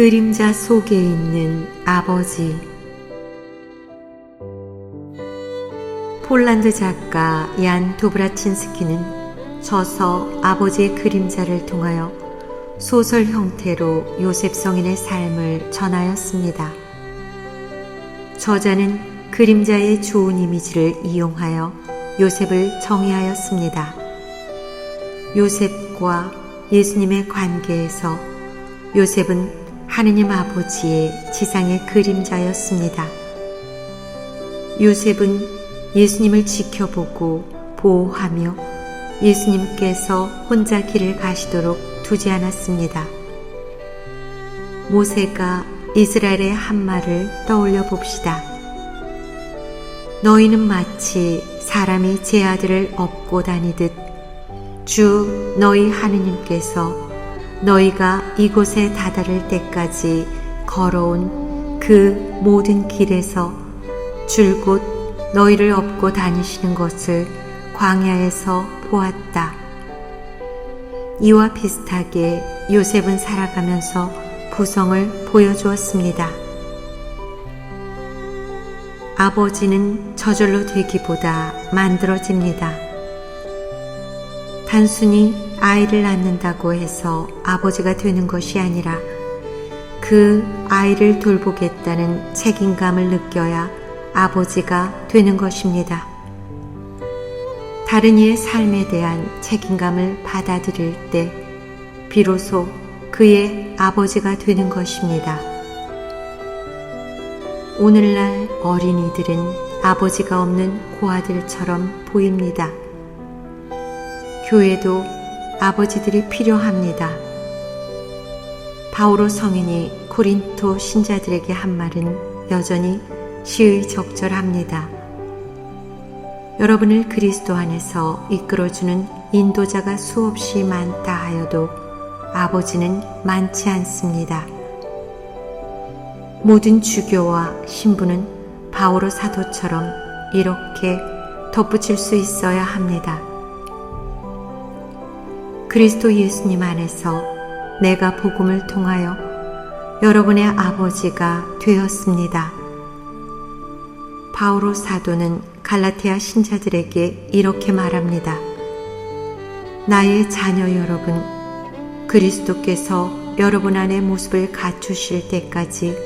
그림자 속에 있는 아버지 폴란드 작가 얀 도브라친스키는 저서 아버지의 그림자를 통하여 소설 형태로 요셉 성인의 삶을 전하였습니다. 저자는 그림자의 좋은 이미지를 이용하여 요셉을 정의하였습니다. 요셉과 예수님의 관계에서 요셉은 하느님 아버지의 지상의 그림자였습니다. 요셉은 예수님을 지켜보고 보호하며 예수님께서 혼자 길을 가시도록 두지 않았습니다. 모세가 이스라엘의 한 말을 떠올려 봅시다. 너희는 마치 사람이 제 아들을 업고 다니듯 주 너희 하느님께서 너희가 이곳에 다다를 때까지 걸어온 그 모든 길에서 줄곧 너희를 업고 다니시는 것을 광야에서 보았다. 이와 비슷하게 요셉은 살아가면서 부성을 보여주었습니다. 아버지는 저절로 되기보다 만들어집니다. 단순히 아이를 낳는다고 해서 아버지가 되는 것이 아니라 그 아이를 돌보겠다는 책임감을 느껴야 아버지가 되는 것입니다. 다른 이의 삶에 대한 책임감을 받아들일 때 비로소 그의 아버지가 되는 것입니다. 오늘날 어린이들은 아버지가 없는 고아들처럼 보입니다. 교회도 아버지들이 필요합니다. 바오로 성인이 코린토 신자들에게 한 말은 여전히 시의 적절합니다. 여러분을 그리스도 안에서 이끌어주는 인도자가 수없이 많다 하여도 아버지는 많지 않습니다. 모든 주교와 신부는 바오로 사도처럼 이렇게 덧붙일 수 있어야 합니다. 그리스도 예수님 안에서 내가 복음을 통하여 여러분의 아버지가 되었습니다. 바오로 사도는 갈라테아 신자들에게 이렇게 말합니다. 나의 자녀 여러분, 그리스도께서 여러분 안에 모습을 갖추실 때까지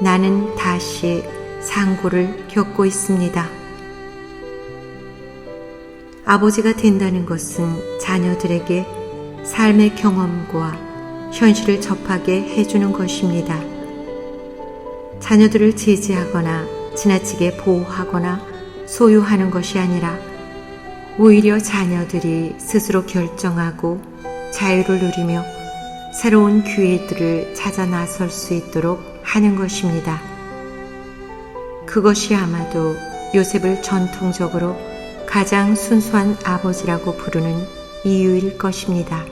나는 다시 상고를 겪고 있습니다. 아버지가 된다는 것은 자녀들에게 삶의 경험과 현실을 접하게 해주는 것입니다. 자녀들을 제지하거나 지나치게 보호하거나 소유하는 것이 아니라 오히려 자녀들이 스스로 결정하고 자유를 누리며 새로운 기회들을 찾아 나설 수 있도록 하는 것입니다. 그것이 아마도 요셉을 전통적으로 가장 순수한 아버지라고 부르는 이유일 것입니다.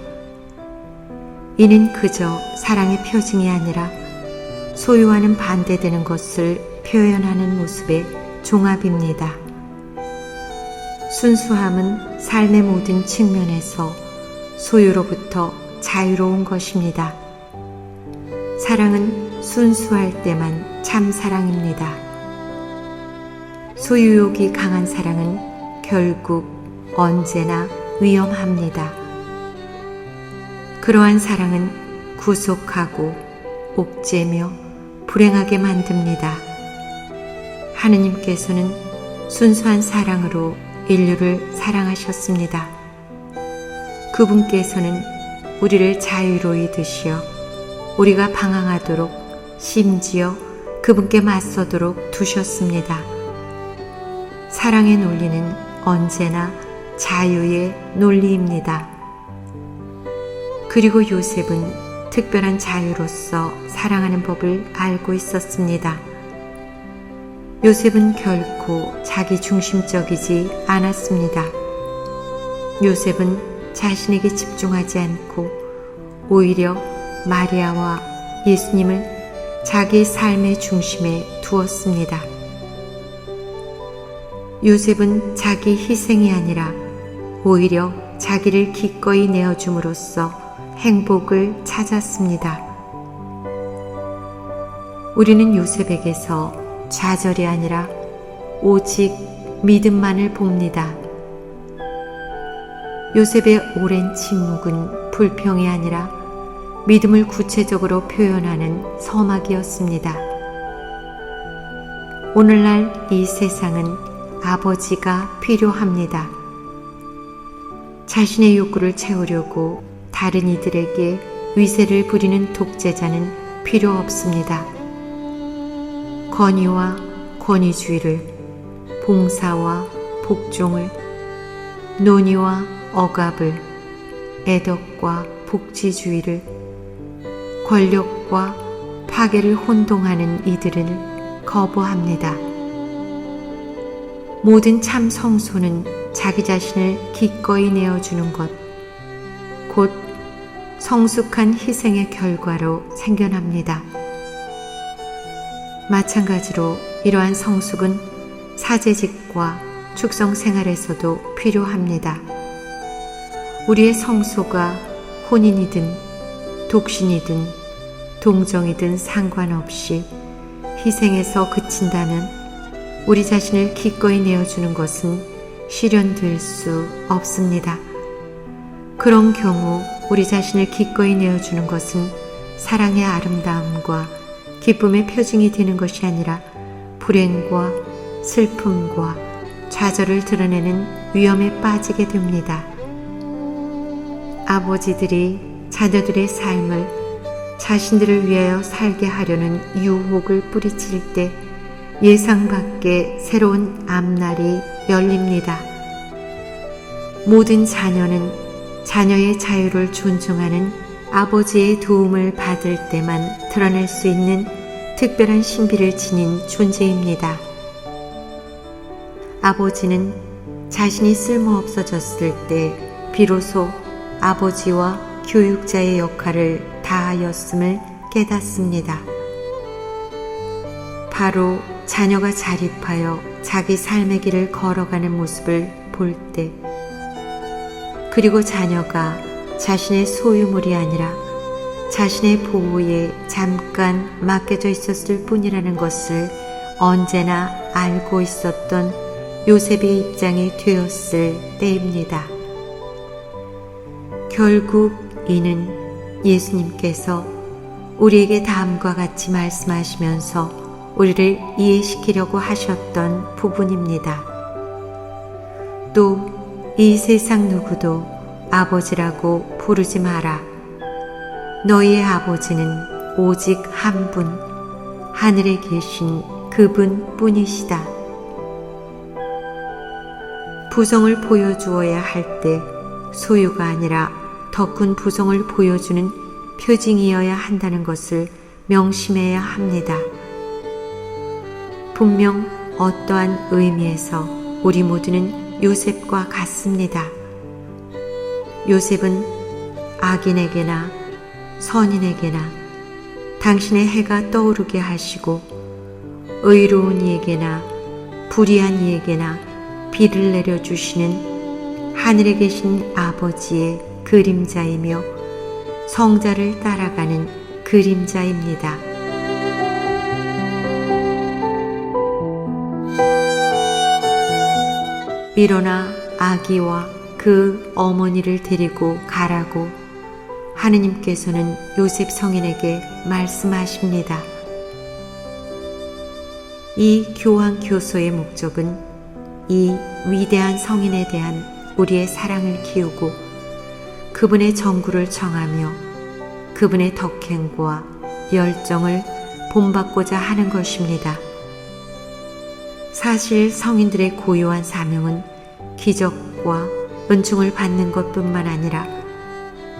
이는 그저 사랑의 표징이 아니라 소유와는 반대되는 것을 표현하는 모습의 종합입니다. 순수함은 삶의 모든 측면에서 소유로부터 자유로운 것입니다. 사랑은 순수할 때만 참 사랑입니다. 소유욕이 강한 사랑은 결국 언제나 위험합니다. 그러한 사랑은 구속하고 옥죄며 불행하게 만듭니다. 하느님께서는 순수한 사랑으로 인류를 사랑하셨습니다. 그분께서는 우리를 자유로이 드시어 우리가 방황하도록 심지어 그분께 맞서도록 두셨습니다. 사랑의 논리는 언제나 자유의 논리입니다. 그리고 요셉은 특별한 자유로서 사랑하는 법을 알고 있었습니다. 요셉은 결코 자기 중심적이지 않았습니다. 요셉은 자신에게 집중하지 않고 오히려 마리아와 예수님을 자기 삶의 중심에 두었습니다. 요셉은 자기 희생이 아니라 오히려 자기를 기꺼이 내어줌으로써 행복을 찾았습니다. 우리는 요셉에게서 좌절이 아니라 오직 믿음만을 봅니다. 요셉의 오랜 침묵은 불평이 아니라 믿음을 구체적으로 표현하는 서막이었습니다. 오늘날 이 세상은 아버지가 필요합니다. 자신의 욕구를 채우려고 다른 이들에게 위세를 부리는 독재자는 필요 없습니다. 권위와 권위주의를, 봉사와 복종을, 논의와 억압을, 애덕과 복지주의를, 권력과 파괴를 혼동하는 이들을 거부합니다. 모든 참 성소는 자기 자신을 기꺼이 내어주는 것, 곧 성숙한 희생의 결과로 생겨납니다. 마찬가지로 이러한 성숙은 사제직과 축성 생활에서도 필요합니다. 우리의 성소가 혼인이든 독신이든 동정이든 상관없이 희생에서 그친다면 우리 자신을 기꺼이 내어주는 것은 실현될 수 없습니다. 그런 경우 우리 자신을 기꺼이 내어주는 것은 사랑의 아름다움과 기쁨의 표징이 되는 것이 아니라 불행과 슬픔과 좌절을 드러내는 위험에 빠지게 됩니다. 아버지들이 자녀들의 삶을 자신들을 위하여 살게 하려는 유혹을 뿌리칠 때 예상 밖의 새로운 앞날이 열립니다. 모든 자녀는 자녀의 자유를 존중하는 아버지의 도움을 받을 때만 드러낼 수 있는 특별한 신비를 지닌 존재입니다. 아버지는 자신이 쓸모 없어졌을 때 비로소 아버지와 교육자의 역할을 다하였음을 깨닫습니다. 바로 자녀가 자립하여 자기 삶의 길을 걸어가는 모습을 볼 때, 그리고 자녀가 자신의 소유물이 아니라 자신의 보호에 잠깐 맡겨져 있었을 뿐이라는 것을 언제나 알고 있었던 요셉의 입장이 되었을 때입니다. 결국 이는 예수님께서 우리에게 다음과 같이 말씀하시면서 우리를 이해시키려고 하셨던 부분입니다. 또 이 세상 누구도 아버지라고 부르지 마라. 너희의 아버지는 오직 한 분, 하늘에 계신 그분 뿐이시다. 부성을 보여주어야 할 때 소유가 아니라 더 큰 부성을 보여주는 표징이어야 한다는 것을 명심해야 합니다. 분명 어떠한 의미에서 우리 모두는 요셉과 같습니다. 요셉은 악인에게나 선인에게나 당신의 해가 떠오르게 하시고 의로운 이에게나 불의한 이에게나 비를 내려주시는 하늘에 계신 아버지의 그림자이며 성자를 따라가는 그림자입니다. 일어나 아기와 그 어머니를 데리고 가라고 하느님께서는 요셉 성인에게 말씀하십니다. 이 교황 교소의 목적은 이 위대한 성인에 대한 우리의 사랑을 키우고 그분의 정구를 청하며 그분의 덕행과 열정을 본받고자 하는 것입니다. 사실 성인들의 고요한 사명은 기적과 은총을 받는 것뿐만 아니라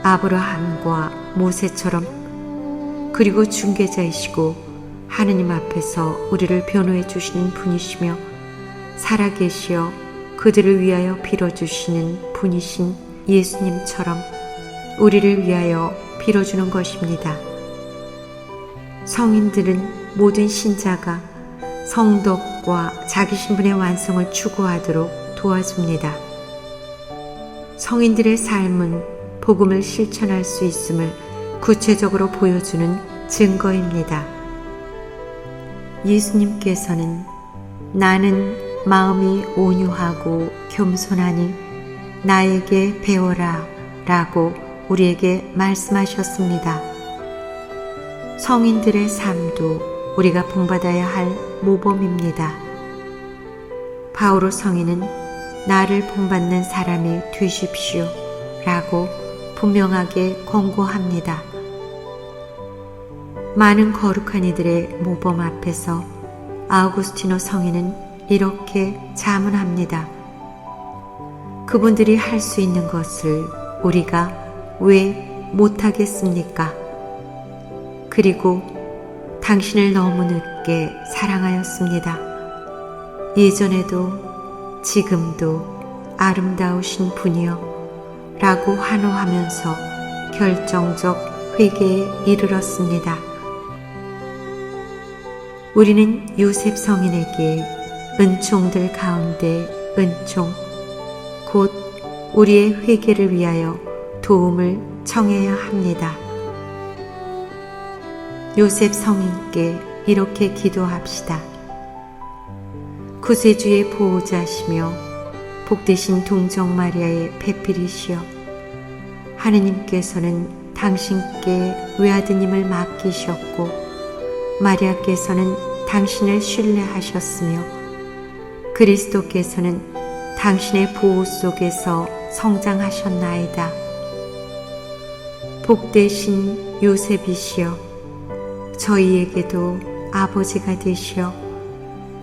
아브라함과 모세처럼 그리고 중개자이시고 하느님 앞에서 우리를 변호해 주시는 분이시며 살아계시어 그들을 위하여 빌어주시는 분이신 예수님처럼 우리를 위하여 빌어주는 것입니다. 성인들은 모든 신자가 성덕과 자기 신분의 완성을 추구하도록 도와줍니다. 성인들의 삶은 복음을 실천할 수 있음을 구체적으로 보여주는 증거입니다. 예수님께서는 나는 마음이 온유하고 겸손하니 나에게 배워라 라고 우리에게 말씀하셨습니다. 성인들의 삶도 우리가 본받아야 할 모범입니다. 바오로 성인은 나를 본받는 사람이 되십시오 라고 분명하게 권고합니다. 많은 거룩한 이들의 모범 앞에서 아우구스티노 성인은 이렇게 자문합니다. 그분들이 할 수 있는 것을 우리가 왜 못하겠습니까? 그리고 당신을 너무 늦게 사랑하였습니다. 예전에도 지금도 아름다우신 분이여 라고 환호하면서 결정적 회개에 이르렀습니다. 우리는 요셉 성인에게 은총들 가운데 은총, 곧 우리의 회개를 위하여 도움을 청해야 합니다. 요셉 성인께 이렇게 기도합시다. 구세주의 보호자시며 복되신 동정 마리아의 배필이시여 하느님께서는 당신께 외아드님을 맡기셨고 마리아께서는 당신을 신뢰하셨으며 그리스도께서는 당신의 보호 속에서 성장하셨나이다. 복되신 요셉이시여 저희에게도 아버지가 되시어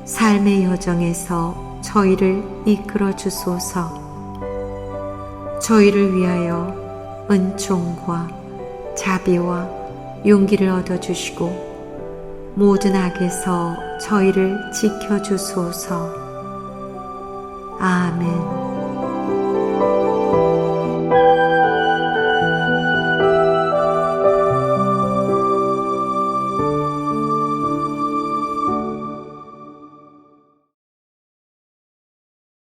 삶의 여정에서 저희를 이끌어 주소서 저희를 위하여 은총과 자비와 용기를 얻어 주시고 모든 악에서 저희를 지켜 주소서 아멘.